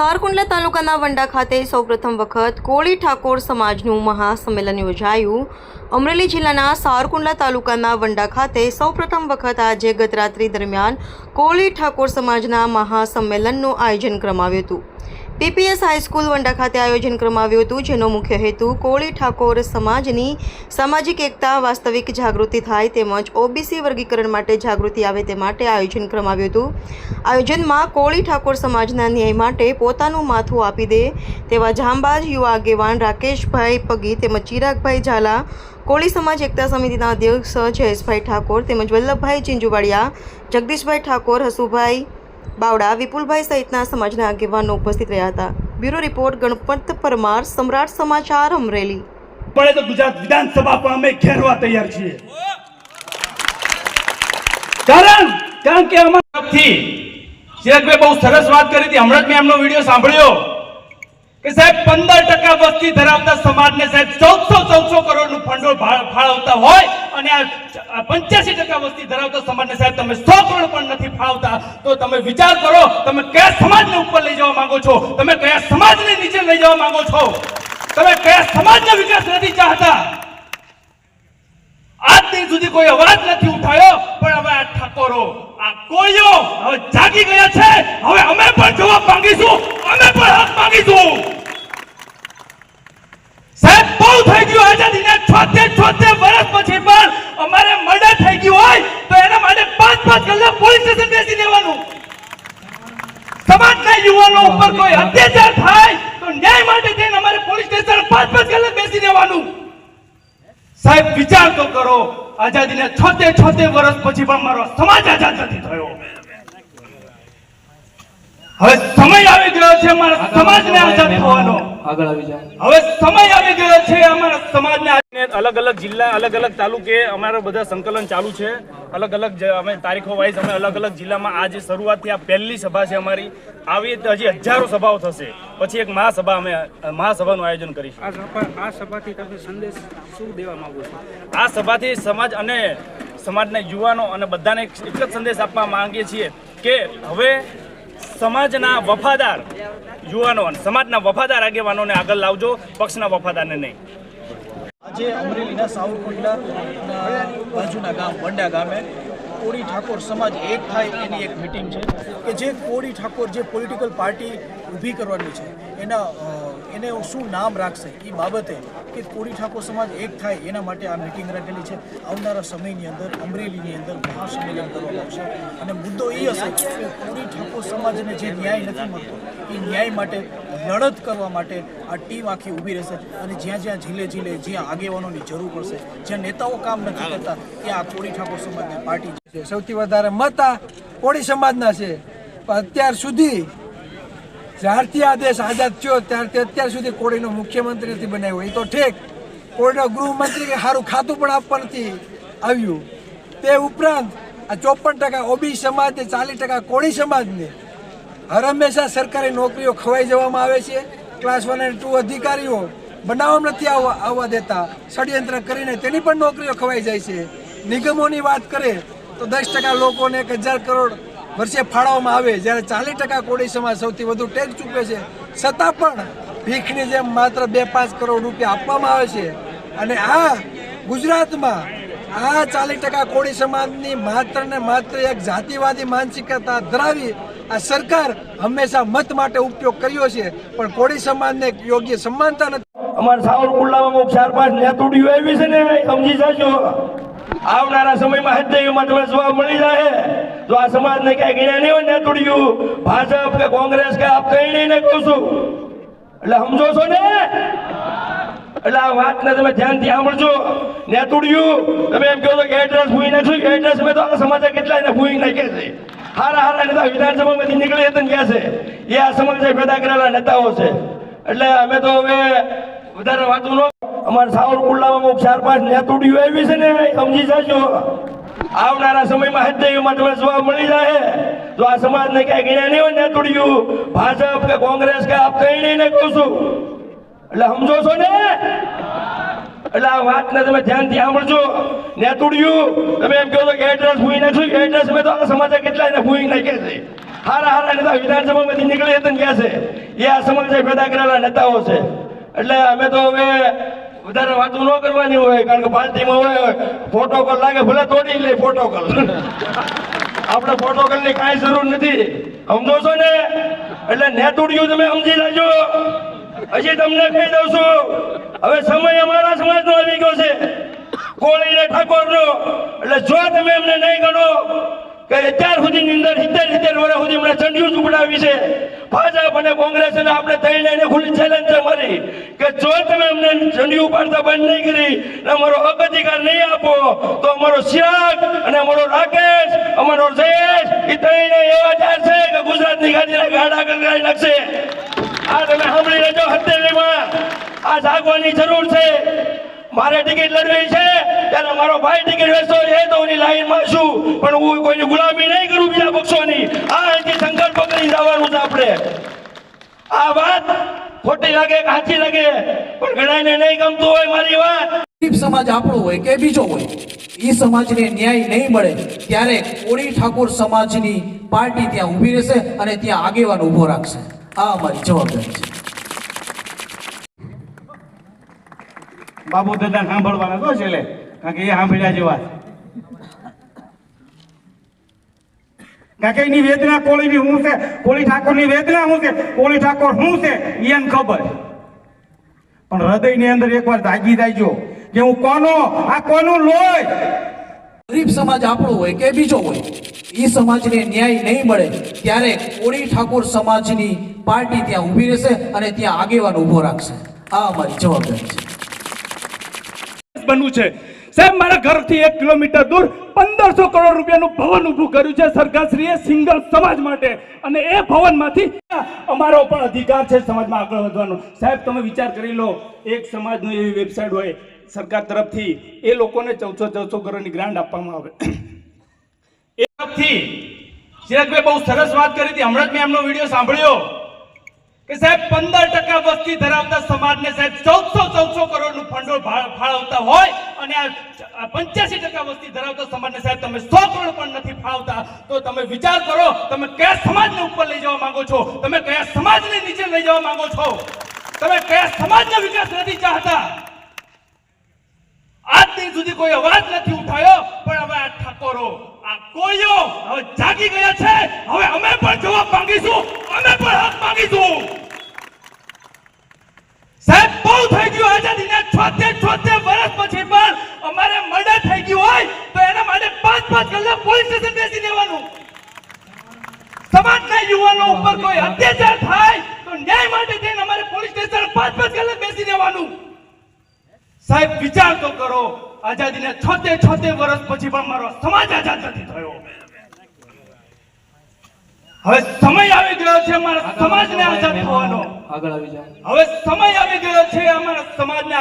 સારકુંડલા તાલુકાના વંડા ખાતે સૌપ્રથમ વખત કોળી ઠાકોર સમાજનું મહાસંમેલન યોજાયું. અમરેલી જિલ્લાના સારકુંડલા તાલુકાના વંડા ખાતે સૌપ્રથમ વખત આજે ગતરાત્રિ દરમિયાન કોળી ઠાકોર સમાજના મહાસંમેલનનું આયોજન કરવામાં આવ્યું હતું. પીપીએસ હાઈસ્કૂલ વંડા ખાતે આયોજન કરવામાં આવ્યું હતું, જેનો મુખ્ય હેતુ કોળી ઠાકોર સમાજની સામાજિક એકતા, વાસ્તવિક જાગૃતિ થાય તેમજ ઓબીસી વર્ગીકરણ માટે જાગૃતિ આવે તે માટે આયોજન કરવામાં આવ્યું હતું. આયોજનમાં કોળી ઠાકોર સમાજના ન્યાય માટે પોતાનું માથું આપી દે તેવા જાંબાજ યુવા આગેવાન રાકેશભાઈ પગી તેમજ ચિરાગભાઈ ઝાલા, કોળી સમાજ એકતા સમિતિના અધ્યક્ષ જયેશભાઈ ઠાકોર તેમજ વલ્લભભાઈ ચિંજુવાડિયા, જગદીશભાઈ ઠાકોર, હસુભાઈ બાવડા વિપુલભાઈ સહિતના સમાજના આગેવાનો ઉપસ્થિત રહ્યા હતા. બ્યુરો રિપોર્ટ, ગણપત પરમાર, સમ્રાટ સમાચાર, અમરેલી. પડે તો ગુજરાત વિધાનસભા પણ અમે ઘેરવા તૈયાર છીએ. કારણ કારણ કે અમારા તરફથી બહુ સરસ વાત કરી હતી, હમણાં જ મેં એમનો વીડિયો સાંભળ્યો. કે સાહેબ, પંદર ટકા વસ્તી ધરાવતા સમાજને સાહેબ ચૌદસો ચૌદસો કરોડનું ભંડોળ ફાળવતા હોય અને આ પંચ્યાસી ટકા વસ્તી ધરાવતા સમાજને સાહેબ તમે સો કરોડ પણ નથી ફાળવતા, તો તમે વિચાર કરો, તમે કયા સમાજને ઉપર લઈ જવા માંગો છો? તમે કયા સમાજને નીચે લઈ જવા માંગો છો? તમે કયા સમાજનો વિકાસ નથી ચાહતા? આજ દિન સુધી કોઈ અવાજ નથી ઉઠાયો, પણ હવે આ ઠાકોરો, આ કોળીઓ હવે જાગી ગયા છે, હવે યુવાનો ઉપર કોઈ અત્યાચાર થાય તો ન્યાય માટે થઈને અમારે પોલીસ સ્ટેશન પાંચ પાંચ કલાક બેસી દેવાનું સાહેબ વિચાર તો કરો આઝાદીને છોતે છોતે વર્ષ પછી પણ મારો સમાજ આઝાદ નથી થયો. હવે સમય આવી ગયો છે અમારા સમાજને આઝાદ થવાનો. આગળ આવી જાય હવે સમય આવી ગયો છે અમારા સમાજને અલગ અલગ જિલ્લા અલગ અલગ તાલુકે અમારા બધા સંકલન ચાલુ છે. અલગ અલગ અમે તારીખો વાઇઝ અમે અલગ અલગ જિલ્લામાં આજે શરૂઆતથી આ પહેલી સભા છે અમારી આવી હજી હજારો સભાઓ થશે. પછી એક મહાસભા અમે મહાસભાનું આયોજન કરીશું. આ સભાથી તમે સંદેશ શું દેવા માંગો છો? આ સભાથી સમાજ અને સમાજના યુવાનો અને બધાને એક એક જ સંદેશ આપવા માંગીએ છીએ કે હવે સમાજના વફાદાર યુવાનો અને સમાજના વફાદાર આગેવાનોને આગળ લાવજો પક્ષના વફાદારને નહીં. આજે અમરેલીના સાવરકુંડલા બાજુના ગામ વંડા ગામે કોળી ઠાકોર સમાજ એક થાય એની એક મિટિંગ છે કે જે કોળી ઠાકોર જે પોલિટિકલ પાર્ટી ઊભી કરવાની છે, એના એને શું નામ રાખશે એ બાબતે કે કોળી ઠાકોર સમાજ એક થાય એના માટે આ મિટિંગ રાખેલી છે. આવનારા સમયની અંદર, અમરેલીની અંદર મહાસંમેલન કરવામાં આવશે. અને મુદ્દો એ હશે કે કોળી ઠાકોર સમાજને જે ન્યાય નથી મળતો એ ન્યાય માટે લડત કરવા માટે આ ટીમ આખી ઊભી રહેશે અને જ્યાં જ્યાં ઝીલે ઝીલે જ્યાં આગેવાનોની જરૂર પડશે જ્યાં નેતાઓ કામ નથી કરતા ત્યાં આ કોળી ઠાકોર સમાજની પાર્ટી છે. સૌથી વધારે મત આ કોળી સમાજના છે. પણ અત્યાર સુધી જ્યારથી આ દેશ આઝાદ થયો ત્યારથી અત્યાર સુધી કોળીનો મુખ્યમંત્રી નથી બનાવ્યો. એ તો ઠેક. કોળીનો ગૃહમંત્રી કે સારું ખાતું પણ આપવા નથી આવ્યું. તે ઉપરાંત આ ચોપન ટકા ઓબી સમાજને ચાલીસ ટકા કોળી સમાજને હંમેશા સરકારી નોકરીઓ ખવાઈ જવામાં આવે છે. ક્લાસ વન એન્ડ ટુ અધિકારીઓ બનાવવામાં નથી આવવા આવવા દેતા. ષડયંત્ર કરીને તેની પણ નોકરીઓ ખવાઈ જાય છે. નિગમોની વાત કરે તો દસ ટકા લોકોને એક હજાર કરોડ વર્ષે ફાળવવામાં આવે. જ્યારે ચાલીસ ટકા કોળી સમાજ સૌથી વધુ ટેક્સ ચૂકવે છે. છતાં પણ ભીખની જેમ માત્ર બે પાંચ કરોડ રૂપિયા આપવામાં આવે છે. અને આ ગુજરાતમાં આ ચાલીસ ટકા કોળી સમાજની માત્ર ને માત્ર એક જાતિવાદી માનસિકતા ધરાવી આ સરકાર હંમેશા મત માટે ઉપયોગ કર્યો છે, પણ કોળી સમાજને યોગ્ય સમાનતા નથી. અમારા સાવરકુંડલામાં ચાર પાંચ નેતુડીઓ આવી છે ને, સમજી જજો. આવનારા સમયમાં હૃદયમાં તમને જવાબ મળી જાય જો આ સમાજને ક્યાંય ગણ્યા નહીં હોય નેતુડીઓ, ભાજપ કે કોંગ્રેસ કે આપ કઈ નહીં કહું છું. એટલે સમજો છો ને? એટલે આ વાતને તમે ધ્યાનથી સાંભળજો. નેતુડિયું તમે એમ કહો છો કે એડ્રેસ ભૂઈ નાખશું એડ્રેસ મેં તો આ સમાજે કેટલાય ને ભૂઈ નાખે છે? હારા હારા નેતા વિધાનસભામાંથી નીકળે હતા ગયા છે. એ આ સમાજે પેદા કરેલા નેતાઓ છે. એટલે અમે તો હવે વધારે વાતું ન અમારા સાવરકુંડલામાં ચાર પાંચ નેતુડીઓ આવી છે ને, સમજી જજો. આવનારા સમયમાં હૃદયમાં તમને જવાબ મળી જાય. તો આ સમાજને ક્યાંય ગણ્યા નહીં હોય નેતુડિયું ભાજપ કે કોંગ્રેસ કે આપ કઈ નહીં કહું છું. એટલે સમજો છો ને? એટલે આ વાતને તમે ધ્યાનથી સાંભળજો. ને તૂડ્યું. તમે એમ કહો કે એડ્રેસ ભૂઈ નાખશું એડ્રેસ મેં તો આ કેટલા એને ભૂઈ નાખે છે. હારા હારા નેતા વિધાનસભામાંથી નીકળી હતા ને છે. એ આ સમાચાર પેદા કરેલા નેતાઓ છે. એટલે અમે તો હવે વધારે વાતો ન કરવાની હોય, કારણ કે પાર્ટીમાં હોય પ્રોટોકોલ લાગે, ભલે તોડી લે પ્રોટોકોલ આપણે પ્રોટોકોલની કાંઈ જરૂર નથી. સમજો છો ને? એટલે નેતુડ્યું તમે સમજી લેજો હજી તમને કહી દઉં છું. હવે સમય અમારા સમાજનો આવી ગયો છે. કોળીને ઠાકોરનો, એટલે જો તમે એમને નહીં ગણો, કે અત્યાર સુધીની અંદર સિત્તેર સિત્તેર વર્ષ સુધી એમણે ચંડિયું ચૂપડાવી છે. ભાજપ અને કોંગ્રેસ અને આપણે ત્રણે એને ખુલ્લી ચેલેન્જ છે મારી કે જો તમે અમને ચંડિયું ઉપાડતા બંધ નહીં કરી અને અમારો અગતિકાર નહીં આપો, તો અમારો શિયાક અને અમારો રાકેશ, અમારો જયેશ, એ ત્રણે એવા ચાર છે કે ગુજરાતની ગાદીના ગાડા ગરગાડી નાખશે. આ તમે સાંભળી લેજો હત્યારીમાં આ જાગવાની જરૂર છે. મારે ટિકિટ લડવી છે, ત્યારે મારો ભાઈ ટિકિટ વેચતો એ તો હું લાઈનમાં છું. પણ હું કોઈની ગુલામી નહીં કરું બીજા પક્ષોની. આ અહીંથી સંકલ્પ કરી જવાનું છે આપણે. આ વાત ખોટી લાગે કે સાચી લાગે, પણ ઘણાને નહીં ગમતું હોય મારી વાત. ગરીબ સમાજ આપણો હોય કે બીજો હોય, એ સમાજને ન્યાય નહીં મળે, ત્યારે કોળી ઠાકોર સમાજની પાર્ટી ત્યાં ઊભી રહેશે અને ત્યાં આગેવાન ઊભો રાખશે. આ અમારી જવાબદારી છે. બાબુ દાદા સાંભળવાના તો છેલ્લે કારણ કે એ સાંભળ્યા જેવા. કારણ એની વેદના કોળીની શું છે? કોળી ઠાકોરની વેદના શું છે? કોળી ઠાકોર શું છે? એને ખબર. પણ હૃદયની અંદર એકવાર જાગી જાયજો કે હું કોનો? આ કોનું લોહી? ગરીબ સમાજ આપણો હોય કે બીજો હોય એ સમાજને ન્યાય નહીં મળે, ત્યારે કોળી ઠાકોર સમાજની પાર્ટી ત્યાં ઊભી રહેશે અને ત્યાં આગેવાન ઊભો રાખશે. આ અમારી જવાબદારી છે. બનવું છે. સાહેબ, મારા ઘરથી એક કિલોમીટર દૂર પંદરસો કરોડ રૂપિયાનું ભવન ઊભું કર્યું છે સરકારશ્રીએ સિંગલ સમાજ માટે. અને એ ભવનમાંથી અમારો પણ અધિકાર છે સમાજમાં આગળ વધવાનો. સાહેબ, તમે વિચાર કરી લો, એક સમાજનું એવી વેબસાઇટ હોય, સરકાર તરફથી એ લોકોને ચૌદસો ચૌદસો કરોડની ગ્રાન્ટ આપવામાં આવે. એ તરફથી ચિરાગભાઈ બહુ સરસ વાત કરી હતી. હમણાં જ મેં એમનો વીડિયો સાંભળ્યો. કે સાહેબ, પંદર ટકા વસ્તી ધરાવતા સમાજને સાહેબ ચૌદસો ચૌદસો કરોડનું ભંડોળ ફાળ- ફાળવતા હોય અને આ પંચ્યાસી ટકા વસ્તી ધરાવતા સમાજને સાહેબ તમે સો કરોડ પણ નથી ફાળવતા, તો તમે વિચાર કરો, તમે કયા સમાજને ઉપર લઈ જવા માંગો છો? તમે કયા સમાજને નીચે લઈ જવા માંગો છો? તમે કયા સમાજનો વિકાસ નથી ચાહતા? આજ દિન સુધી કોઈ અવાજ નથી ઉઠાયો, પણ હવે આ ઠાકોરો, આ કોઈઓ હવે જાગી ગયા છે. હવે અમે પણ જવાબ માંગીશું. અમે પણ હક માંગીશું. સાહેબ, બહુ થઈ ગયું આઝાદીના છોતેર છોતેર વર્ષ પછી પણ અમારે મર્ડર થઈ ગયું હોય, તો એના માટે પાંચ પાંચ કલાક પોલીસ સ્ટેશન બેસી દેવાનું સમાજના યુવાનો ઉપર કોઈ અત્યાચાર થાય, તો ન્યાય માટે જઈને અમારે પોલીસ સ્ટેશન પાંચ પાંચ કલાક બેસી દેવાનું સાહેબ વિચાર તો કરો આઝાદીના છોતેર છોતેર વર્ષ પછી પણ મારો સમાજ આઝાદ નથી થયો. હવે સમય આવી ગયો છે અમારા સમાજને આઝાદ થવાનો. આગળ આવી જાય હવે સમય આવી ગયો છે અમારા સમાજને